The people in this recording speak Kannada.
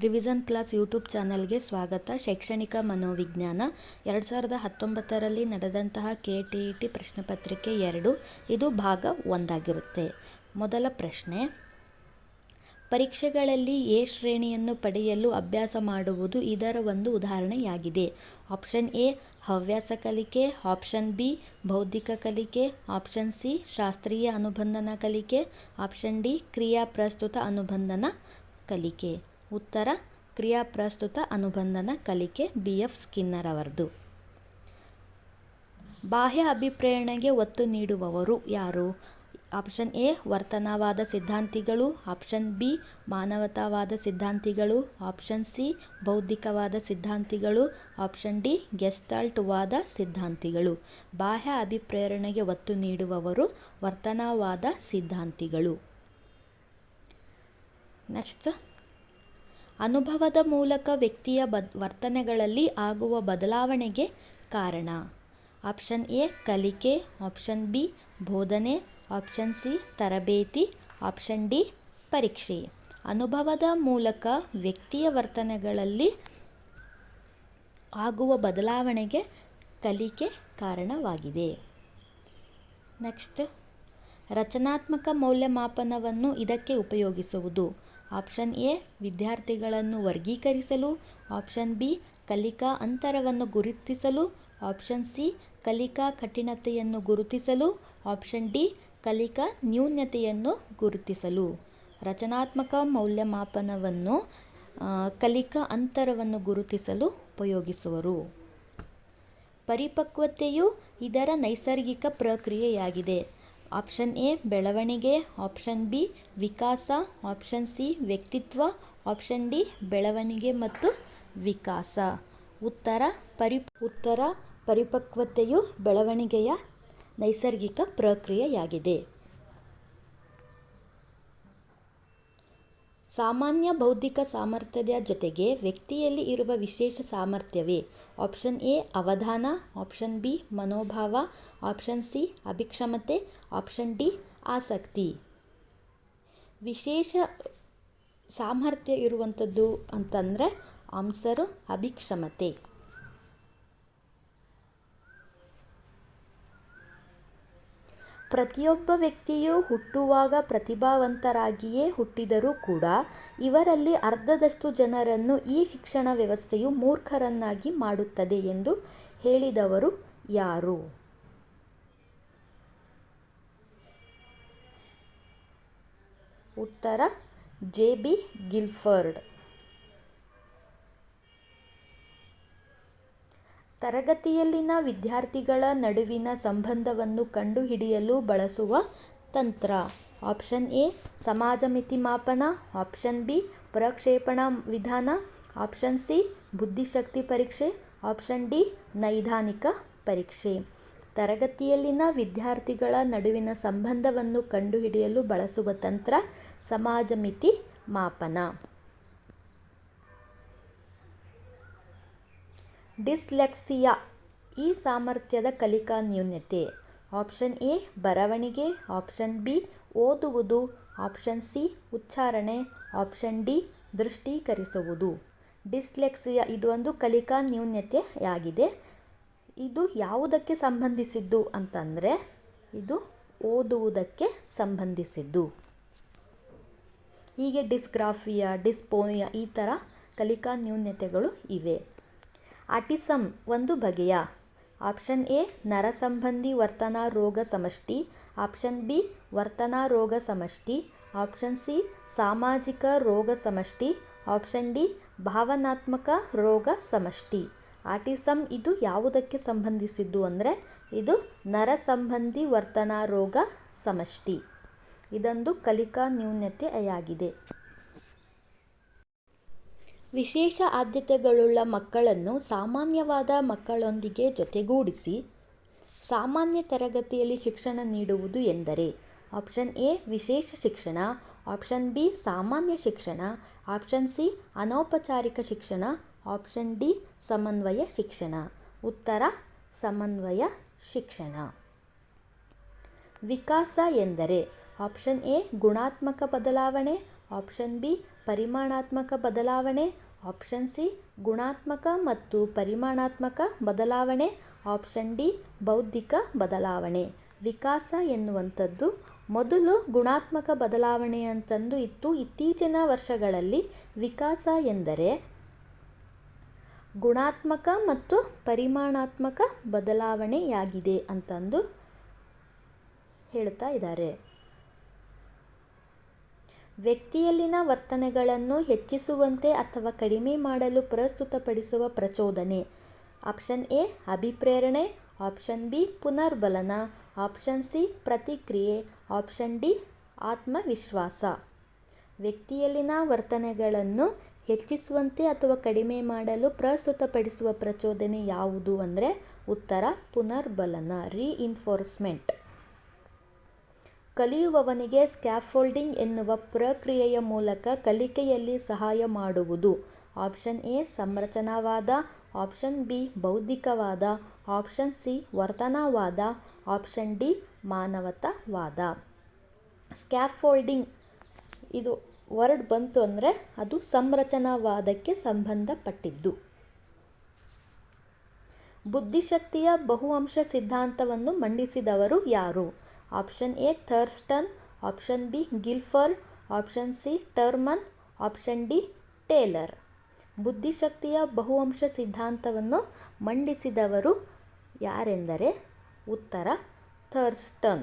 ರಿವಿಸನ್ ಕ್ಲಾಸ್ ಯೂಟ್ಯೂಬ್ ಚಾನಲ್ಗೆ ಸ್ವಾಗತ. ಶೈಕ್ಷಣಿಕ ಮನೋವಿಜ್ಞಾನ ಎರಡು ಸಾವಿರದ ಹತ್ತೊಂಬತ್ತರಲ್ಲಿ ನಡೆದಂತಹ ಕೆ ಟಿ ಇ ಟಿ ಪ್ರಶ್ನೆ ಪತ್ರಿಕೆ ಎರಡು, ಇದು ಭಾಗ ಒಂದಾಗಿರುತ್ತೆ. ಮೊದಲ ಪ್ರಶ್ನೆ, ಪರೀಕ್ಷೆಗಳಲ್ಲಿ ಎ ಶ್ರೇಣಿಯನ್ನು ಪಡೆಯಲು ಅಭ್ಯಾಸ ಮಾಡುವುದು ಇದರ ಒಂದು ಉದಾಹರಣೆಯಾಗಿದೆ. ಆಪ್ಷನ್ ಎ, ಹವ್ಯಾಸ ಕಲಿಕೆ, ಆಪ್ಷನ್ ಬಿ, ಬೌದ್ಧಿಕ ಕಲಿಕೆ, ಆಪ್ಷನ್ ಸಿ, ಶಾಸ್ತ್ರೀಯ ಅನುಬಂಧನ ಕಲಿಕೆ, ಆಪ್ಷನ್ ಡಿ ಕ್ರಿಯಾ ಪ್ರಸ್ತುತ ಅನುಬಂಧನ ಕಲಿಕೆ. ಉತ್ತರ ಕ್ರಿಯಾ ಪ್ರಸ್ತುತ ಅನುಬಂಧನ ಕಲಿಕೆ ಬಿ ಎಫ್ ಸ್ಕಿನ್ನರ್ ಅವರದು ಬಾಹ್ಯ ಅಭಿಪ್ರೇರಣೆಗೆ ಒತ್ತು ನೀಡುವವರು ಯಾರು? ಆಪ್ಷನ್ ಎ, ವರ್ತನವಾದ ಸಿದ್ಧಾಂತಿಗಳು. ಆಪ್ಷನ್ ಬಿ, ಮಾನವತಾವಾದ ಸಿದ್ಧಾಂತಿಗಳು. ಆಪ್ಷನ್ ಸಿ, ಬೌದ್ಧಿಕವಾದ ಸಿದ್ಧಾಂತಿಗಳು. ಆಪ್ಷನ್ ಡಿ ಗೆಸ್ಟಾಲ್ಟ್ ವಾದ ಸಿದ್ಧಾಂತಿಗಳು. ಬಾಹ್ಯ ಅಭಿಪ್ರೇರಣೆಗೆ ಒತ್ತು ನೀಡುವವರು ವರ್ತನವಾದ ಸಿದ್ಧಾಂತಿಗಳು. ನೆಕ್ಸ್ಟ್ ಅನುಭವದ ಮೂಲಕ ವ್ಯಕ್ತಿಯ ಬದ್, ವರ್ತನೆಗಳಲ್ಲಿ ಆಗುವ ಬದಲಾವಣೆಗೆ ಕಾರಣ. ಆಪ್ಷನ್ ಎ, ಕಲಿಕೆ. ಆಪ್ಷನ್ ಬಿ, ಬೋಧನೆ. ಆಪ್ಷನ್ ಸಿ, ತರಬೇತಿ. ಆಪ್ಷನ್ ಡಿ, ಪರೀಕ್ಷೆ. ಅನುಭವದ ಮೂಲಕ ವ್ಯಕ್ತಿಯ ವರ್ತನೆಗಳಲ್ಲಿ ಆಗುವ ಬದಲಾವಣೆಗೆ ಕಲಿಕೆ ಕಾರಣವಾಗಿದೆ. ನೆಕ್ಸ್ಟ್, ರಚನಾತ್ಮಕ ಮೌಲ್ಯಮಾಪನವನ್ನು ಇದಕ್ಕೆ ಉಪಯೋಗಿಸುವುದು. ಆಪ್ಷನ್ ಎ, ವಿದ್ಯಾರ್ಥಿಗಳನ್ನು ವರ್ಗೀಕರಿಸಲು. ಆಪ್ಷನ್ ಬಿ, ಕಲಿಕಾ ಅಂತರವನ್ನು ಗುರುತಿಸಲು. ಆಪ್ಷನ್ ಸಿ, ಕಲಿಕಾ ಕಠಿಣತೆಯನ್ನು ಗುರುತಿಸಲು. ಆಪ್ಷನ್ ಡಿ, ಕಲಿಕಾ ನ್ಯೂನ್ಯತೆಯನ್ನು ಗುರುತಿಸಲು. ರಚನಾತ್ಮಕ ಮೌಲ್ಯಮಾಪನವನ್ನು ಕಲಿಕಾ ಅಂತರವನ್ನು ಗುರುತಿಸಲು ಉಪಯೋಗಿಸುವರು. ಪರಿಪಕ್ವತೆಯು ಇದರ ನೈಸರ್ಗಿಕ ಪ್ರಕ್ರಿಯೆಯಾಗಿದೆ. ಆಪ್ಷನ್ ಎ, ಬೆಳವಣಿಗೆ, ಆಪ್ಷನ್ ಬಿ, ವಿಕಾಸ, ಆಪ್ಷನ್ ಸಿ, ವ್ಯಕ್ತಿತ್ವ, ಆಪ್ಷನ್ ಡಿ, ಬೆಳವಣಿಗೆ ಮತ್ತು ವಿಕಾಸ. ಉತ್ತರ, ಪರಿ, ಉತ್ತರ ಪರಿಪಕ್ವತೆಯು ಬೆಳವಣಿಗೆಯ ನೈಸರ್ಗಿಕ ಪ್ರಕ್ರಿಯೆಯಾಗಿದೆ. ಸಾಮಾನ್ಯ ಬೌದ್ಧಿಕ ಸಾಮರ್ಥ್ಯದ ಜೊತೆಗೆ ವ್ಯಕ್ತಿಯಲ್ಲಿ ಇರುವ ವಿಶೇಷ ಸಾಮರ್ಥ್ಯವೇ? ಆಪ್ಷನ್ ಎ, ಅವಧಾನ. ಆಪ್ಷನ್ ಬಿ, ಮನೋಭಾವ. ಆಪ್ಷನ್ ಸಿ, ಅಭಿಕ್ಷಮತೆ. ಆಪ್ಷನ್ ಡಿ, ಆಸಕ್ತಿ. ವಿಶೇಷ ಸಾಮರ್ಥ್ಯ ಇರುವಂಥದ್ದು ಅಂತಂದರೆ ಆನ್ಸರು ಅಭಿಕ್ಷಮತೆ. ಪ್ರತಿಯೊಬ್ಬ ವ್ಯಕ್ತಿಯು ಹುಟ್ಟುವಾಗ ಪ್ರತಿಭಾವಂತರಾಗಿಯೇ ಹುಟ್ಟಿದರೂ ಕೂಡ ಇವರಲ್ಲಿ ಅರ್ಧದಷ್ಟು ಜನರನ್ನು ಈ ಶಿಕ್ಷಣ ವ್ಯವಸ್ಥೆಯು ಮೂರ್ಖರನ್ನಾಗಿ ಮಾಡುತ್ತದೆ ಎಂದು ಹೇಳಿದವರು ಯಾರು? ಉತ್ತರ, ಜೆ ಬಿ ಗಿಲ್ಫರ್ಡ್. ತರಗತಿಯಲ್ಲಿನ ವಿದ್ಯಾರ್ಥಿಗಳ ನಡುವಿನ ಸಂಬಂಧವನ್ನು ಕಂಡುಹಿಡಿಯಲು ಬಳಸುವ ತಂತ್ರ. ಆಪ್ಷನ್ ಎ, ಸಮಾಜ ಮಿತಿ ಮಾಪನ. ಆಪ್ಷನ್ ಬಿ, ಪ್ರಕ್ಷೇಪಣಾ ವಿಧಾನ. ಆಪ್ಷನ್ ಸಿ, ಬುದ್ಧಿಶಕ್ತಿ ಪರೀಕ್ಷೆ. ಆಪ್ಷನ್ ಡಿ, ನೈದಾನಿಕ ಪರೀಕ್ಷೆ. ತರಗತಿಯಲ್ಲಿನ ವಿದ್ಯಾರ್ಥಿಗಳ ನಡುವಿನ ಸಂಬಂಧವನ್ನು ಕಂಡುಹಿಡಿಯಲು ಬಳಸುವ ತಂತ್ರ ಸಮಾಜ ಮಿತಿ ಮಾಪನ. ಡಿಸ್ಲೆಕ್ಸಿಯಾ, ಈ ಸಾಮರ್ಥ್ಯದ ಕಲಿಕಾ ನ್ಯೂನತೆ. ಆಪ್ಷನ್ ಎ, ಬರವಣಿಗೆ. ಆಪ್ಷನ್ ಬಿ, ಓದುವುದು. ಆಪ್ಷನ್ ಸಿ, ಉಚ್ಚಾರಣೆ. ಆಪ್ಷನ್ ಡಿ, ದೃಷ್ಟೀಕರಿಸುವುದು. ಡಿಸ್ಲೆಕ್ಸಿಯಾ ಇದು ಒಂದು ಕಲಿಕಾ ನ್ಯೂನತೆಯಾಗಿದೆ. ಇದು ಯಾವುದಕ್ಕೆ ಸಂಬಂಧಿಸಿದ್ದು ಅಂತಂದರೆ, ಇದು ಓದುವುದಕ್ಕೆ ಸಂಬಂಧಿಸಿದ್ದು. ಹೀಗೆ ಡಿಸ್ಗ್ರಾಫಿಯಾ, ಡಿಸ್ಪೋನಿಯಾ ಈ ಥರ ಕಲಿಕಾ ನ್ಯೂನತೆಗಳು ಇವೆ. ಆಟಿಸಮ್ ಒಂದು ಬಗೆಯ. ಆಪ್ಷನ್ ಎ ನರ ಸಂಬಂಧಿ ವರ್ತನಾ ರೋಗ ಸಮಷ್ಟಿ. ಆಪ್ಷನ್ ಬಿ, ವರ್ತನಾ ರೋಗ ಸಮಷ್ಟಿ. ಆಪ್ಷನ್ ಸಿ, ಸಾಮಾಜಿಕ ರೋಗ ಸಮಷ್ಟಿ. ಆಪ್ಷನ್ ಡಿ, ಭಾವನಾತ್ಮಕ ರೋಗ ಸಮಷ್ಟಿ. ಆಟಿಸಮ್ ಇದು ಯಾವುದಕ್ಕೆ ಸಂಬಂಧಿಸಿದ್ದು ಅಂದರೆ, ಇದು ನರ ಸಂಬಂಧಿ ವರ್ತನಾ ರೋಗ ಸಮಷ್ಟಿ. ಇದೊಂದು ಕಲಿಕಾ ನ್ಯೂನತೆಯಾಗಿದೆ. ವಿಶೇಷ ಆದ್ಯತೆಗಳುಳ್ಳ ಮಕ್ಕಳನ್ನು ಸಾಮಾನ್ಯವಾದ ಮಕ್ಕಳೊಂದಿಗೆ ಜೊತೆಗೂಡಿಸಿ ಸಾಮಾನ್ಯ ತರಗತಿಯಲ್ಲಿ ಶಿಕ್ಷಣ ನೀಡುವುದು ಎಂದರೆ ಆಪ್ಷನ್ ಎ, ವಿಶೇಷ ಶಿಕ್ಷಣ, ಆಪ್ಷನ್ ಬಿ, ಸಾಮಾನ್ಯ ಶಿಕ್ಷಣ, ಆಪ್ಷನ್ ಸಿ, ಅನೌಪಚಾರಿಕ ಶಿಕ್ಷಣ, ಆಪ್ಷನ್ ಡಿ, ಸಮನ್ವಯ ಶಿಕ್ಷಣ. ಉತ್ತರ, ಸಮನ್ವಯ ಶಿಕ್ಷಣ. ವಿಕಾಸ ಎಂದರೆ ಆಪ್ಷನ್ ಎ, ಗುಣಾತ್ಮಕ ಬದಲಾವಣೆ ಆಪ್ಷನ್ ಬಿ, ಪರಿಮಾಣಾತ್ಮಕ ಬದಲಾವಣೆ. ಆಪ್ಷನ್ ಸಿ, ಗುಣಾತ್ಮಕ ಮತ್ತು ಪರಿಮಾಣಾತ್ಮಕ ಬದಲಾವಣೆ. ಆಪ್ಷನ್ ಡಿ, ಬೌದ್ಧಿಕ ಬದಲಾವಣೆ. ವಿಕಾಸ ಎನ್ನುವಂಥದ್ದು ಮೊದಲು ಗುಣಾತ್ಮಕ ಬದಲಾವಣೆ ಅಂತಂದು ಇತ್ತು. ಇತ್ತೀಚಿನ ವರ್ಷಗಳಲ್ಲಿ ವಿಕಾಸ ಎಂದರೆ ಗುಣಾತ್ಮಕ ಮತ್ತು ಪರಿಮಾಣಾತ್ಮಕ ಬದಲಾವಣೆಯಾಗಿದೆ ಅಂತಂದು ಹೇಳ್ತಾ ಇದ್ದಾರೆ. ವ್ಯಕ್ತಿಯಲ್ಲಿನ ವರ್ತನೆಗಳನ್ನು ಹೆಚ್ಚಿಸುವಂತೆ ಅಥವಾ ಕಡಿಮೆ ಮಾಡಲು ಪ್ರಸ್ತುತಪಡಿಸುವ ಪ್ರಚೋದನೆ. ಆಪ್ಷನ್ ಎ, ಅಭಿಪ್ರೇರಣೆ. ಆಪ್ಷನ್ ಬಿ, ಪುನರ್ಬಲನ. ಆಪ್ಷನ್ ಸಿ, ಪ್ರತಿಕ್ರಿಯೆ. ಆಪ್ಷನ್ ಡಿ, ಆತ್ಮವಿಶ್ವಾಸ. ವ್ಯಕ್ತಿಯಲ್ಲಿನ ವರ್ತನೆಗಳನ್ನು ಹೆಚ್ಚಿಸುವಂತೆ ಅಥವಾ ಕಡಿಮೆ ಮಾಡಲು ಪ್ರಸ್ತುತಪಡಿಸುವ ಪ್ರಚೋದನೆ ಯಾವುದು ಅಂದರೆ ಉತ್ತರ, ಪುನರ್ಬಲನ ರೀಇನ್ಫೋರ್ಸ್ಮೆಂಟ್ ಕಲಿಯುವವನಿಗೆ ಸ್ಕ್ಯಾಫೋಲ್ಡಿಂಗ್ ಎನ್ನುವ ಪ್ರಕ್ರಿಯೆಯ ಮೂಲಕ ಕಲಿಕೆಯಲ್ಲಿ ಸಹಾಯ ಮಾಡುವುದು. ಆಪ್ಷನ್ ಎ, ಸಂರಚನಾವಾದ. ಆಪ್ಷನ್ ಬಿ, ಬೌದ್ಧಿಕವಾದ. ಆಪ್ಷನ್ ಸಿ, ವರ್ತನಾವಾದ. ಆಪ್ಷನ್ ಡಿ, ಮಾನವತಾವಾದ. ಸ್ಕ್ಯಾಫೋಲ್ಡಿಂಗ್ ಇದು ವರ್ಡ್ ಬಂತು ಅಂದರೆ ಅದು ಸಂರಚನಾವಾದಕ್ಕೆ ಸಂಬಂಧಪಟ್ಟಿದ್ದು. ಬುದ್ಧಿಶಕ್ತಿಯ ಬಹುಅಂಶ ಸಿದ್ಧಾಂತವನ್ನು ಮಂಡಿಸಿದವರು ಯಾರು? Option A Thurstone option B Guilford option C Terman option D Taylor ಬುದ್ಧಿಶಕ್ತಿಯ ಬಹುವಂಶ ಸಿದ್ಧಾಂತವನ್ನು ಮಂಡಿಸಿದವರು ಯಾರೆಂದರೆ ಉತ್ತರ ಥರ್ಸ್ಟನ್.